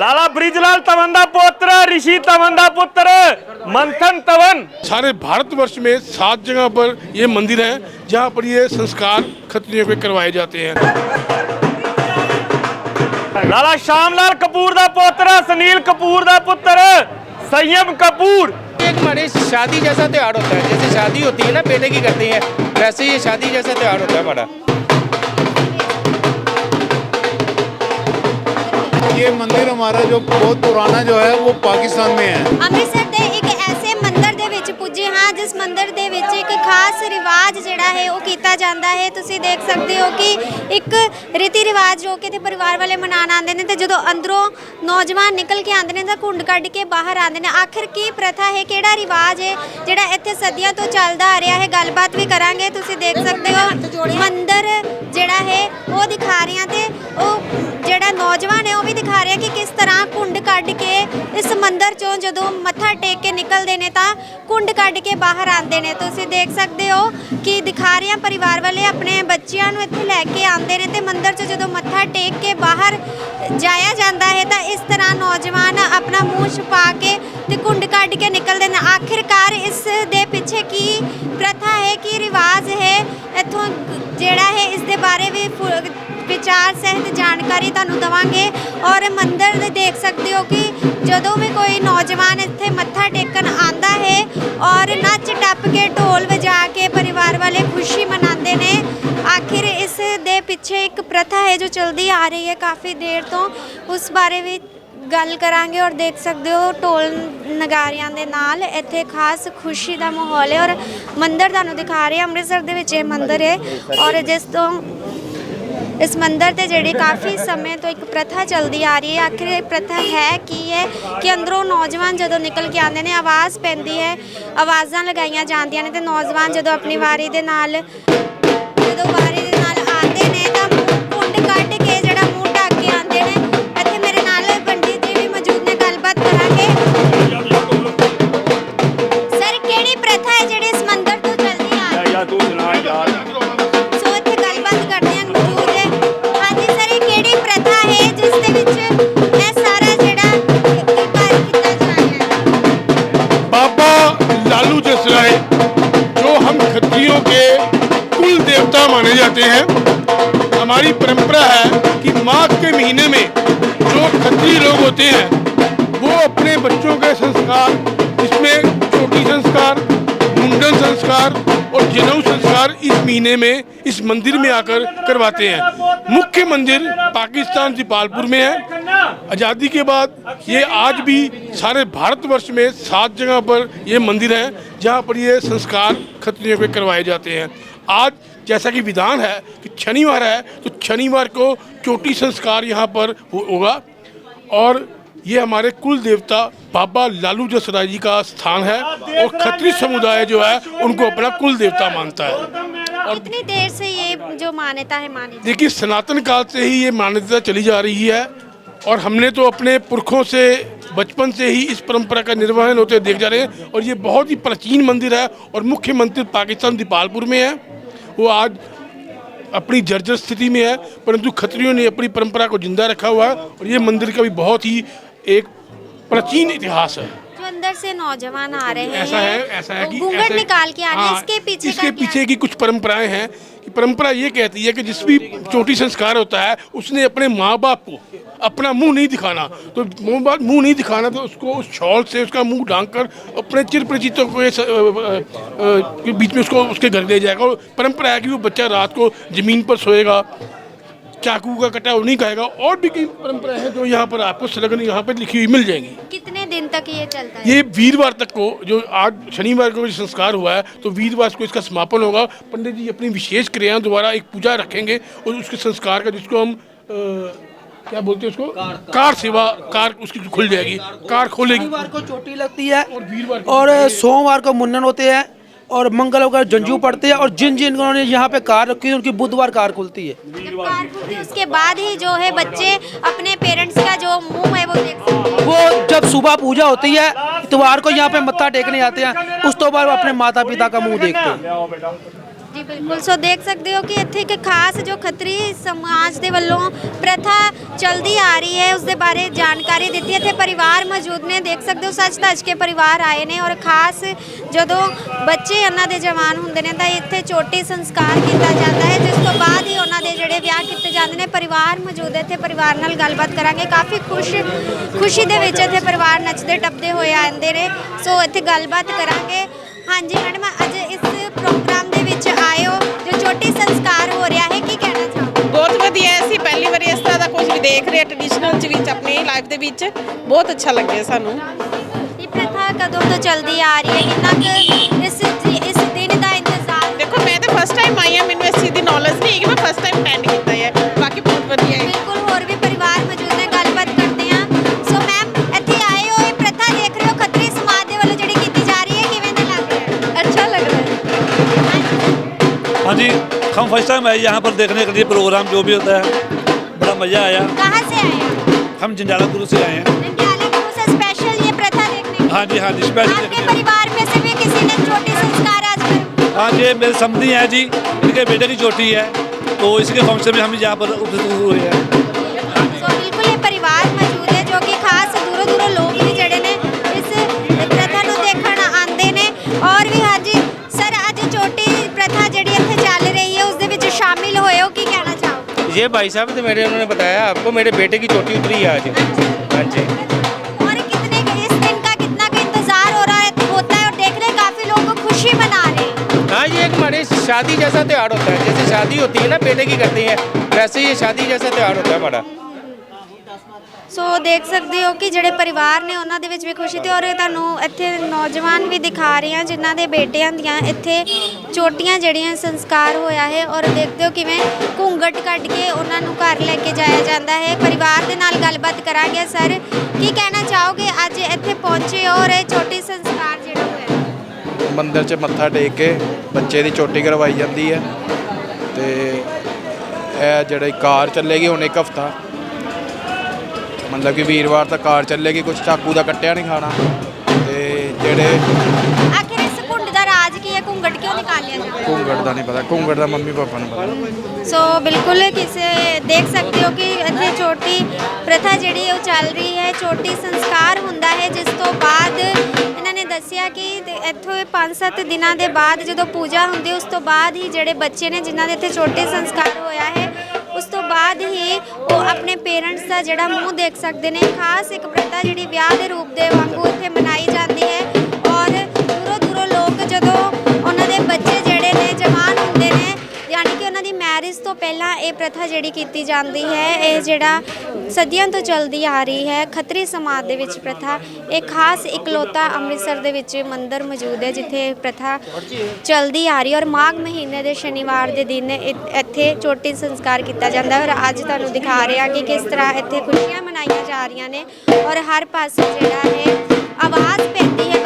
लाला ब्रिजलाल तवंदा पुत्र ऋषि तवंदा पुत्र मंथन तवन। सारे भारतवर्ष में सात जगह पर ये मंदिर है जहाँ पर ये संस्कार खतरे पे करवाए जाते हैं। लाला श्यामलाल कपूर का पोत्र सुनील कपूर का पुत्र संयम कपूर। एक मारे शादी जैसा त्यौहार होता है जैसे शादी होती है ना बेटे की करती है वैसे ये शादी जैसा त्यौहार होता है बड़ा ये मंदिर हमारा जो बहुत पुराना जो है वो पाकिस्तान में है अमृतसर ਹਾਂ ਜਿਸ ਮੰਦਿਰ ਦੇ ਵਿੱਚ ਇੱਕ ਖਾਸ ਰਿਵਾਜ ਜਿਹੜਾ ਹੈ ਉਹ ਕੀਤਾ ਜਾਂਦਾ ਹੈ। ਤੁਸੀਂ ਦੇਖ ਸਕਦੇ ਹੋ ਕਿ ਇੱਕ ਰੀਤੀ ਰਿਵਾਜ ਜੋ ਕਿ ਤੇ ਪਰਿਵਾਰ ਵਾਲੇ ਮਨਾਉਣ ਆਉਂਦੇ ਨੇ ਤੇ ਜਦੋਂ ਅੰਦਰੋਂ ਨੌਜਵਾਨ ਨਿਕਲ ਕੇ ਆਉਂਦੇ ਨੇ ਤਾਂ ਘੁੰਡ ਕੱਢ ਕੇ ਬਾਹਰ ਆਉਂਦੇ ਨੇ, ਆਖਿਰ ਕੀ ਪ੍ਰਥਾ ਹੈ, ਕਿਹੜਾ ਰਿਵਾਜ ਹੈ ਜਿਹੜਾ ਇੱਥੇ ਸਦੀਆਂ ਤੋਂ ਚੱਲਦਾ ਆ ਰਿਹਾ ਹੈ? ਗੱਲਬਾਤ ਵੀ ਕਰਾਂਗੇ। ਤੁਸੀਂ ਦੇਖ ਸਕਦੇ ਹੋ ਮੰਦਿਰ ਜਿਹੜਾ ਹੈ ਉਹ ਦਿਖਾ ਰਹੇ ਹਾਂ ਤੇ ਉਹ ਜਿਹੜਾ ਨੌਜਵਾਨ ਹੈ ਉਹ ਵੀ ਦਿਖਾ ਰਿਹਾ ਕਿ ਕਿਸ ਤਰ੍ਹਾਂ ਕੁੰਡ ਕੱਢ ਕੇ ਇਸ ਮੰਦਰ ਚੋਂ ਜਦੋਂ ਮੱਥਾ ਟੇਕ ਕੇ ਨਿਕਲਦੇ ਨੇ ਤਾਂ ਕੁੰਡ ਕੱਢ ਕੇ ਬਾਹਰ ਆਉਂਦੇ ਨੇ। ਤੁਸੀਂ ਦੇਖ ਸਕਦੇ ਹੋ ਕਿ ਦਿਖਾ ਰਹੇ ਪਰਿਵਾਰ ਵਾਲੇ ਆਪਣੇ ਬੱਚਿਆਂ ਨੂੰ ਇੱਥੇ ਲੈ ਕੇ ਆਉਂਦੇ ਨੇ ਤੇ ਮੰਦਿਰ 'ਚ ਜਦੋਂ ਮੱਥਾ ਟੇਕ ਕੇ ਬਾਹਰ ਜਾਇਆ ਜਾਂਦਾ ਹੈ ਤਾਂ ਇਸ ਤਰ੍ਹਾਂ ਨੌਜਵਾਨ ਆਪਣਾ ਮੂੰਹ ਛੁਪਾ ਕੇ ਤੇ ਕੁੰਡ ਕੱਢ ਕੇ ਨਿਕਲਦੇ ਨੇ। ਆਖਿਰਕਾਰ ਇਸ ਦੇ ਪਿੱਛੇ ਕੀ ਪ੍ਰਥਾ ਹੈ, ਕੀ ਰਿਵਾਜ ਹੈ? ਇੱਥੋਂ ਜਿਹੜਾ ਹੈ, ਇਸ ਦੇ ਬਾਰੇ ਵੀ ਫੁ- ਵਿਚਾਰ ਸਹਿਤ ਜਾਣਕਾਰੀ ਤੁਹਾਨੂੰ ਦਵਾਂਗੇ ਔਰ ਮੰਦਿਰ ਦੇ ਦੇਖ ਸਕਦੇ ਹੋ ਕਿ ਜਦੋਂ ਵੀ ਕੋਈ ਨੌਜਵਾਨ ਇੱਥੇ ਮੱਥਾ ਟੇਕਣ ਆਂਦਾ ਹੈ ਔਰ ਨੱਚ ਟੱਪ ਕੇ ਢੋਲ ਵਜਾ ਕੇ ਪਰਿਵਾਰ ਵਾਲੇ ਖੁਸ਼ੀ ਮਨਾਉਂਦੇ ਨੇ, ਆਖਿਰ ਇਸ ਦੇ ਪਿੱਛੇ ਇੱਕ ਪ੍ਰਥਾ ਹੈ ਜੋ ਚਲਦੀ ਆ ਰਹੀ ਹੈ ਕਾਫੀ ਦੇਰ ਤੋਂ। ਉਸ ਬਾਰੇ ਵੀ ਗੱਲ ਕਰਾਂਗੇ ਔਰ ਦੇਖ ਸਕਦੇ ਹੋ ਢੋਲ ਨਗਾਰਿਆਂ ਦੇ ਨਾਲ ਇੱਥੇ ਖਾਸ ਖੁਸ਼ੀ ਦਾ ਮਾਹੌਲ ਹੈ ਔਰ ਮੰਦਿਰ ਤੁਹਾਨੂੰ ਦਿਖਾ ਰਹੇ, ਅੰਮ੍ਰਿਤਸਰ ਦੇ ਵਿੱਚ ਇਹ ਮੰਦਿਰ ਹੈ ਔਰ ਜਿਸ ਤੋਂ ਇਸ ਮੰਦਿਰ ਤੇ ਜਿਹੜੀ ਕਾਫੀ ਸਮੇਂ ਤੋਂ ਇੱਕ ਪ੍ਰਥਾ ਚੱਲਦੀ ਆ ਰਹੀ ਹੈ, ਆਖਿਰ ਇਹ ਪ੍ਰਥਾ ਹੈ ਕੀ ਹੈ ਕਿ ਅੰਦਰੋਂ ਨੌਜਵਾਨ ਜਦੋਂ ਨਿਕਲ ਕੇ ਆਉਂਦੇ ਨੇ, ਆਵਾਜ਼ ਪੈਂਦੀ ਹੈ, ਆਵਾਜ਼ਾਂ ਲਗਾਈਆਂ ਜਾਂਦੀਆਂ ਨੇ ਤੇ ਨੌਜਵਾਨ ਜਦੋਂ ਆਪਣੀ ਵਾਰੀ ਦੇ ਨਾਲ ਜਦੋਂ ਵਾਰੀ होते हैं। वो अपने बच्चों के संस्कार, इसमें चोटी संस्कार, मुंडन संस्कार और जनेऊ संस्कार इस महीने में, इस मंदिर में आकर करवाते हैं। मुख्य मंदिर पाकिस्तान दीपालपुर में है। आज़ादी के बाद ये आज भी सारे भारतवर्ष में सात जगह पर ये मंदिर है, जहाँ पर ये संस्कार खत्रियों के करवाए जाते हैं। आज जैसा कि विधान है कि शनिवार है तो शनिवार को चोटी संस्कार यहाँ पर होगा। और ये हमारे कुल देवता बाबा लालू जसराय जी का स्थान है और खत्री समुदाय जो है उनको अपना कुल देवता मानता है। और कितनी देर से ये जो मान्यता है मानी जाती देखिए सनातन काल से ही ये मान्यता चली जा रही है और हमने तो अपने पुरखों से बचपन से ही इस परंपरा का निर्वहन होते देख जा रहे हैं और ये बहुत ही प्राचीन मंदिर है और मुख्य मंदिर पाकिस्तान दीपालपुर में है। वो आज अपनी जर्जर स्थिति में है परंतु खत्रियों ने अपनी परंपरा को जिंदा रखा हुआ है और ये मंदिर का भी बहुत ही एक प्राचीन इतिहास है जो अंदर से नौजवान आ रहे हैं ऐसा है। ऐसा है कि घूंघट निकाल के आ रहे हैं हाँ, इसके पीछे इसके का पीछे की कुछ परंपराएँ हैं कि परंपरा ये कहती है कि जिस भी चोटी संस्कार होता है उसने अपने माँ बाप को अपना मुँह नहीं दिखाना। तो मुँह बाप मुँह नहीं दिखाना तो उसको उस शॉल से उसका मुँह ढांक कर अपने चिर परिचितों को स- के बीच में उसको उसके घर ले जाएगा। और परंपरा है कि वो बच्चा रात को ज़मीन पर सोएगा चाकू का कटा वो नहीं खाएगा। और भी कई परंपरा है जो यहाँ पर आपको संलग्न यहाँ पर लिखी हुई मिल जाएँगी। कितने दिन तक ये चलता है। ये वीरवार तक को जो आज शनिवार को संस्कार हुआ है तो वीरवार को इसका समापन होगा। पंडित जी अपनी विशेष क्रियाओं द्वारा एक पूजा रखेंगे और उसके संस्कार का जिसको हम आ, क्या बोलते हैं उसको? कार सेवा कार उसकी खुल जाएगी कार खोलेगी। कार को चोटी लगती है और वीरवार और सोमवार को मुन्नन होते हैं। और मंगल वगैरह जंजू पड़ते हैं और जिन जिन उन्होंने यहाँ पे कार रखी है उनकी बुधवार कार खुलती है। कार खुलती है उसके बाद ही जो है बच्चे अपने पेरेंट्स का जो मुँह है वो देख वो जब सुबह पूजा होती है इतवार को यहाँ पे मत्था टेकने आते हैं उस तो बाद वो अपने माता पिता का मुँह देखते हैं। ਜੀ ਬਿਲਕੁਲ। ਸੋ ਦੇਖ ਸਕਦੇ ਹੋ ਕਿ ਇੱਥੇ ਇੱਕ ਖਾਸ ਜੋ ਖੱਤਰੀ ਸਮਾਜ ਦੇ ਵੱਲੋਂ ਪ੍ਰਥਾ ਚਲਦੀ ਆ ਰਹੀ ਹੈ ਉਸ ਦੇ ਬਾਰੇ ਜਾਣਕਾਰੀ ਦਿੱਤੀ ਇੱਥੇ ਪਰਿਵਾਰ ਮੌਜੂਦ ਨੇ, ਦੇਖ ਸਕਦੇ ਹੋ ਸੱਚ ਧੱਜ ਕੇ ਪਰਿਵਾਰ ਆਏ ਨੇ ਔਰ ਖਾਸ ਜਦੋਂ ਬੱਚੇ ਉਹਨਾਂ ਦੇ ਜਵਾਨ ਹੁੰਦੇ ਨੇ, ਤਾਂ ਇੱਥੇ ਚੋਟੀ ਸੰਸਕਾਰ ਕੀਤਾ ਜਾਂਦਾ ਹੈ, ਜਿਸ ਤੋਂ ਬਾਅਦ ਹੀ ਉਹਨਾਂ ਦੇ ਜਿਹੜੇ ਵਿਆਹ ਕੀਤੇ ਜਾਂਦੇ ਨੇ, ਪਰਿਵਾਰ ਮੌਜੂਦ ਹੈ। ਇੱਥੇ ਪਰਿਵਾਰ ਨਾਲ ਗੱਲਬਾਤ ਕਰਾਂਗੇ। ਕਾਫੀ ਖੁਸ਼, ਖੁਸ਼ੀ ਦੇ ਵਿੱਚ ਇੱਥੇ ਪਰਿਵਾਰ ਨੱਚਦੇ, ਟੱਪਦੇ ਹੋਏ ਆਉਂਦੇ ਨੇ। ਸੋ ਇੱਥੇ ਗੱਲਬਾਤ ਕਰਾਂਗੇ। ਹਾਂਜੀ, ਮੈਡਮ ਵਿੱਚ ਆਪਣੀ ਲਾਈਫ ਦੇ ਵਿੱਚ ਬਹੁਤ ਅੱਛਾ ਲੱਗਿਆ ਸਾਨੂੰ ਇਹ ਪ੍ਰਥਾ ਕਦੋਂ ਤੋਂ ਚਲਦੀ ਆ ਰਹੀ ਹੈ ਕਿੰਨਾ ਕੁ ਇਸ ਜੀ- ਇਸ ਦਿਨ ਦਾ ਇੰਤਜ਼ਾਰ ਦੇਖੋ ਮੈਂ ਤਾਂ ਫਸਟ ਟਾਈਮ ਆਈ ਹਾਂ ਮੈਨੂੰ ਇਸ ਚੀਜ਼ ਦੀ ਨੌਲੇਜ ਨਹੀਂ ਹੈਗੀ ਮੈਂ ਫਸਟ ਟਾਈਮ ਅਟੈਂਡ ਕੀਤਾ ਹੈ ਬਾਕੀ ਬਹੁਤ ਵਧੀਆ ਹੈ ਬਿਲਕੁਲ ਹੋਰ ਵੀ ਪਰਿਵਾਰ ਮੌਜੂਦ ਨੇ ਗੱਲਬਾਤ ਕਰਦੇ ਹਾਂ ਸੋ ਮੈਮ ਇੱਥੇ ਆਏ ਹੋ ਇਹ ਪ੍ਰਥਾ ਦੇਖ ਰਹੇ ਹੋ ਖੱਤਰੀ ਸਮਾਜ ਦੇ ਵੱਲੋਂ ਜਿਹੜੀ ਕੀਤੀ ਜਾ ਰਹੀ ਹੈ ਕਿਵੇਂ ਦਾ ਲੱਗ ਰਿਹਾ ਹੈ ਅੱਛਾ ਲੱਗ ਰਿਹਾ ਹੈ हाँ जी हम फर्स्ट टाइम आए यहाँ पर देखने के लिए प्रोग्राम जो भी होता है बड़ा मज़ा आया कहाँ से आए हैं हम जंजाला गुरु से आए हैं। नंदियाला से स्पेशल ये प्रथा देखने के हाँ जी हाँ जी स्पेशल आपके। परिवार में से भी किसी ने छोटी संस्कार आज हाँ जी मेरे समझी हैं जी इनके बेटे की चोटी है तो इसके फ़ंक्शन में हम यहाँ पर उपस्थित हुए हैं। ये भाई साहब तो मेरे उन्होंने बताया आपको मेरे बेटे की चोटी उतरी है आज हाँ जी और कितने इस दिन का कितना का इंतजार हो रहा है होता है और देख रहे हैं काफी लोग खुशी मना रहे हैं हाँ ये एक हमारे शादी जैसा त्यौहार होता है जैसे शादी होती है ना बेटे की करते हैं वैसे ये शादी जैसा त्यौहार होता है हमारा ਸੋ ਦੇਖ ਸਕਦੇ ਹੋ ਕਿ ਜਿਹੜੇ ਪਰਿਵਾਰ ਨੇ ਉਹਨਾਂ ਦੇ ਵਿੱਚ ਵੀ ਖੁਸ਼ੀ ਤੇ ਔਰ ਤੁਹਾਨੂੰ ਇੱਥੇ ਨੌਜਵਾਨ ਵੀ ਦਿਖਾ ਰਹੇ ਹਾਂ ਜਿਨ੍ਹਾਂ ਦੇ ਬੇਟਿਆਂ ਦੀਆਂ ਇੱਥੇ ਚੋਟੀਆਂ ਜਿਹੜੀਆਂ ਸੰਸਕਾਰ ਹੋਇਆ ਹੈ ਔਰ ਦੇਖਦੇ ਹੋ ਕਿਵੇਂ ਘੁੰਗਟ ਕੱਢ ਕੇ ਉਹਨਾਂ ਨੂੰ ਘਰ ਲੈ ਕੇ ਜਾਇਆ ਜਾਂਦਾ ਹੈ। ਪਰਿਵਾਰ ਦੇ ਨਾਲ ਗੱਲਬਾਤ ਕਰਾਂਗੇ ਸਰ। ਕੀ ਕਹਿਣਾ ਚਾਹੋਗੇ? ਅੱਜ ਇੱਥੇ ਪਹੁੰਚੇ ਔਰ ਇਹ ਛੋਟੀ ਸੰਸਕਾਰ ਜਿਹੜਾ ਹੋਇਆ ਮੰਦਿਰ 'ਚ ਮੱਥਾ ਟੇਕ ਕੇ ਬੱਚੇ ਦੀ ਚੋਟੀ ਕਰਵਾਈ ਜਾਂਦੀ ਹੈ ਤੇ ਇਹ ਜਿਹੜੀ ਕਾਰ ਚੱਲੇਗੀ ਹੁਣ ਇੱਕ ਹਫਤਾ ਮਤਲਬ ਕਿ ਵੀਰਵਾਰ ਤੱਕ ਕਾਰ ਚੱਲੇਗੀ ਕੁਝ ਚਾਕੂ ਦਾ ਕੱਟਿਆ ਨਹੀਂ ਖਾਣਾ। ਤੇ ਜਿਹੜੇ ਆਖਿਰ ਇਸ ਘੁੰਡ ਦਾ ਰਾਜ ਕੀ ਹੈ? ਘੁੰਗਟ ਕਿਉਂ ਨਿਕਾਲਿਆ ਜਾਂਦਾ? ਘੂੰਗੜ ਦਾ ਨਹੀਂ ਪਤਾ ਘੂੰਗੜ ਦਾ ਮੰਮੀ ਪਾਪਾ ਨੂੰ ਪਤਾ। ਸੋ ਬਿਲਕੁਲ ਕਿਸੇ ਦੇਖ ਸਕਦੇ ਹੋ ਕਿ ਇੱਥੇ ਛੋਟੀ ਪ੍ਰਥਾ ਜਿਹੜੀ ਹੈ ਉਹ ਚੱਲ ਰਹੀ ਹੈ। ਛੋਟੀ ਸੰਸਕਾਰ ਹੁੰਦਾ ਹੈ ਜਿਸ ਤੋਂ ਬਾਅਦ ਇਹਨਾਂ ਨੇ ਦੱਸਿਆ ਕਿ ਤੇ ਇੱਥੋਂ 5-7 ਦਿਨਾਂ ਦੇ ਬਾਅਦ ਜਦੋਂ ਪੂਜਾ ਹੁੰਦੀ ਉਸ ਤੋਂ ਬਾਅਦ ਹੀ ਜਿਹੜੇ ਬੱਚੇ ਨੇ ਜਿਨ੍ਹਾਂ ਦੇ ਇੱਥੇ ਛੋਟੇ ਸੰਸਕਾਰ ਹੋਇਆ ਹੈ ਉਸ ਤੋਂ ਬਾਅਦ ਹੀ ਉਹ ਆਪਣੇ ਪੇਰੈਂਟਸ ਦਾ ਜਿਹੜਾ ਮੂੰਹ ਦੇਖ ਸਕਦੇ ਨੇ, ਖਾਸ ਇੱਕ ਪ੍ਰਥਾ ਜਿਹੜੀ ਵਿਆਹ ਦੇ ਰੂਪ ਦੇ ਵਾਂਗੂ ਇੱਥੇ ਮਨਾਈ ਜਾਂਦੀ ਹੈ। ਪ੍ਰਥਾ ਜਿਹੜੀ ਕੀਤੀ ਜਾਂਦੀ ਹੈ, ਇਹ ਜਿਹੜਾ ਸਦੀਆਂ ਤੋਂ ਚੱਲਦੀ ਆ ਰਹੀ ਹੈ, ਖੱਤਰੀ ਸਮਾਜ ਦੇ ਵਿੱਚ ਪ੍ਰਥਾ, ਇਹ ਖਾਸ ਇਕਲੌਤਾ ਅੰਮ੍ਰਿਤਸਰ ਦੇ ਵਿੱਚ ਮੰਦਿਰ ਮੌਜੂਦ ਹੈ, ਜਿੱਥੇ ਇਹ ਪ੍ਰਥਾ ਚੱਲਦੀ ਆ ਰਹੀ ਔਰ ਮਾਘ ਮਹੀਨੇ ਦੇ ਸ਼ਨੀਵਾਰ ਦੇ ਦਿਨ ਇ- ਇੱਥੇ ਚੋਟੀ ਸੰਸਕਾਰ ਕੀਤਾ ਜਾਂਦਾ ਔਰ ਅੱਜ ਤੁਹਾਨੂੰ ਦਿਖਾ ਰਹੇ ਹਾਂ ਕਿ ਕਿਸ ਤਰ੍ਹਾਂ ਇੱਥੇ ਖੁਸ਼ੀਆਂ ਮਨਾਈਆਂ ਜਾ ਰਹੀਆਂ ਨੇ ਔਰ ਹਰ ਪਾਸੇ ਜਿਹੜਾ ਹੈ ਆਵਾਜ਼ ਪੈਂਦੀ ਹੈ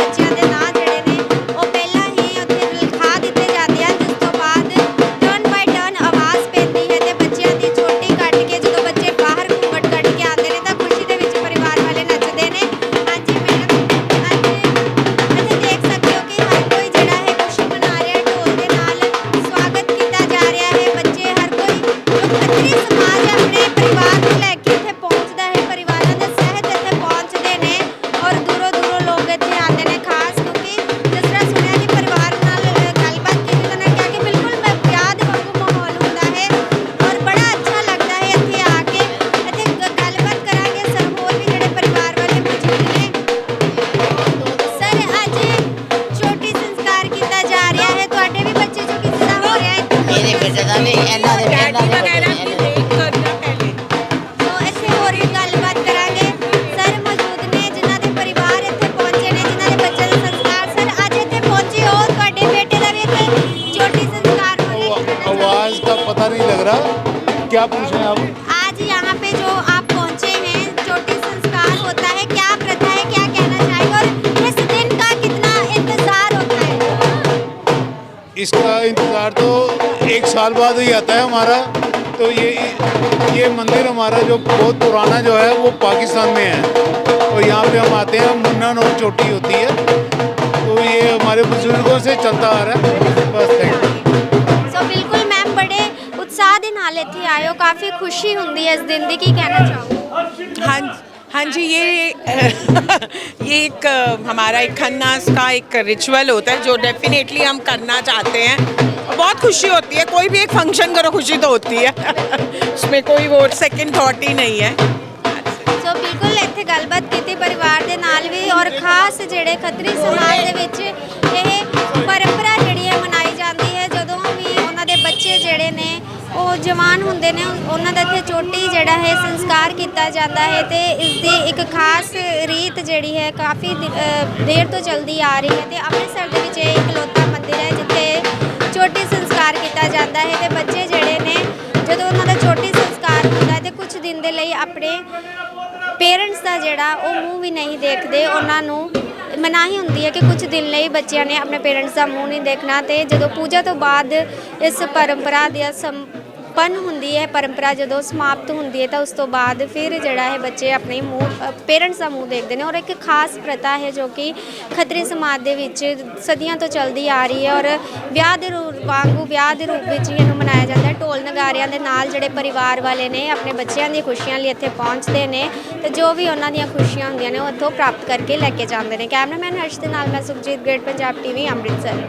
इसका इंतज़ार तो एक साल बाद ही आता है हमारा तो ये ये मंदिर हमारा जो बहुत पुराना जो है वो पाकिस्तान में है और यहाँ पे हम आते हैं मुन्ना नौ चोटी होती है तो ये हमारे बुजुर्गों से चलता आ रहा है बस थैंक सो बिल्कुल मैम बड़े उत्साह ਦੇ ਨਾਲ ਇੱਥੇ ਆਇਓ ਕਾਫੀ ਖੁਸ਼ੀ ਹੁੰਦੀ ਹੈ ਇਸ ਦਿਨ ਦੀ ਕੀ ਕਹਿਣਾ ਚਾਹੋ ਹਾਂਜੀ हाँ जी ये ये एक अ, हमारा एक खन्नास का एक रिचुअल होता है जो डेफिनेटली हम करना चाहते हैं और बहुत खुशी होती है कोई भी एक फंक्शन करो खुशी तो होती है उसमें कोई वो सेकंड थॉट ही नहीं है ਸੋ ਬਿਲਕੁਲ ਇੱਥੇ ਗੱਲਬਾਤ ਕੀਤੀ ਪਰਿਵਾਰ ਦੇ ਨਾਲ ਵੀ ਔਰ ਖਾਸ ਜਿਹੜੇ ਖੱਤਰੀ ਸਮਾਜ ਦੇ ਵਿੱਚ ਇਹ ਉਹ ਜਵਾਨ ਹੁੰਦੇ ਨੇ, ਉਹਨਾਂ ਦਾ ਇੱਥੇ ਚੋਟੀ ਜਿਹੜਾ ਹੈ ਸੰਸਕਾਰ ਕੀਤਾ ਜਾਂਦਾ ਹੈ ਤੇ ਇਸ ਦੀ ਇੱਕ ਖਾਸ ਰੀਤ ਜਿਹੜੀ ਹੈ ਕਾਫੀ ਦੇਰ ਤੋਂ ਚੱਲਦੀ ਆ ਰਹੀ ਹੈ ਤੇ ਅੰਮ੍ਰਿਤਸਰ ਦੇ ਵਿੱਚ ਇਹ ਇਕਲੌਤਾ ਮੰਦਿਰ ਹੈ ਜਿੱਥੇ ਚੋਟੀ ਸੰਸਕਾਰ ਕੀਤਾ ਜਾਂਦਾ ਹੈ ਤੇ ਬੱਚੇ ਜਿਹੜੇ ਨੇ, ਜਦੋਂ ਉਹਨਾਂ ਦਾ ਚੋਟੀ ਸੰਸਕਾਰ ਹੁੰਦਾ ਹੈ ਤੇ ਕੁਝ ਦਿਨ ਦੇ ਲਈ ਆਪਣੇ ਪੇਰੈਂਟਸ ਦਾ ਜਿਹੜਾ ਉਹ ਮੂੰਹ ਵੀ ਨਹੀਂ ਦੇਖਦੇ, ਉਹਨਾਂ ਨੂੰ ਮਨਾਹੀ ਹੁੰਦੀ ਹੈ ਕਿ ਕੁਝ ਦਿਨ ਲਈ ਬੱਚਿਆਂ ਨੇ ਆਪਣੇ ਪੇਰੈਂਟਸ ਦਾ ਮੂੰਹ ਨਹੀਂ ਦੇਖਣਾ ਤੇ ਜਦੋਂ ਪੂਜਾ ਤੋਂ ਬਾਅਦ ਇਸ ਪਰੰਪਰਾ ਦੀ ਸੰਪੰਨ ਹੁੰਦੀ ਹੈ, ਪਰੰਪਰਾ ਜਦੋਂ ਸਮਾਪਤ ਹੁੰਦੀ ਹੈ ਤਾਂ ਉਸ ਤੋਂ ਬਾਅਦ ਫਿਰ ਜਿਹੜਾ ਹੈ ਬੱਚੇ ਆਪਣੇ ਮੂੰਹ ਪੇਰੈਂਟਸ ਦਾ ਮੂੰਹ ਦੇਖਦੇ ਨੇ ਔਰ ਇੱਕ ਖਾਸ ਪ੍ਰਥਾ ਹੈ ਜੋ ਕਿ ਖੱਤਰੀ ਸਮਾਜ ਦੇ ਵਿੱਚ ਸਦੀਆਂ ਤੋਂ ਚੱਲਦੀ ਆ ਰਹੀ ਹੈ ਔਰ ਵਿਆਹ ਦੇ ਰੂਪ ਵਾਂਗੂ, ਵਿਆਹ ਦੇ ਰੂਪ ਵਿੱਚ ਹੀ ਇਹਨੂੰ ਮਨਾਇਆ ਜਾਂਦਾ ਹੈ। ਢੋਲ ਨਗਾਰਿਆਂ ਦੇ ਨਾਲ ਜਿਹੜੇ ਪਰਿਵਾਰ ਵਾਲੇ ਨੇ ਆਪਣੇ ਬੱਚਿਆਂ ਦੀਆਂ ਖੁਸ਼ੀਆਂ ਲਈ ਇੱਥੇ ਪਹੁੰਚਦੇ ਨੇ ਤੇ ਜੋ ਵੀ ਉਹਨਾਂ ਦੀਆਂ ਖੁਸ਼ੀਆਂ ਹੁੰਦੀਆਂ ਨੇ ਉਹ ਇੱਥੋਂ ਪ੍ਰਾਪਤ ਕਰਕੇ ਲੈ ਕੇ ਜਾਂਦੇ ਨੇ। ਕੈਮਰਾਮੈਨ ਹਰਸ਼ ਦੇ ਨਾਲ ਮੈਂ ਸੁਖਜੀਤ ਗ੍ਰੇਟ, ਪੰਜਾਬ ਟੀਵੀ ਅੰਮ੍ਰਿਤਸਰ।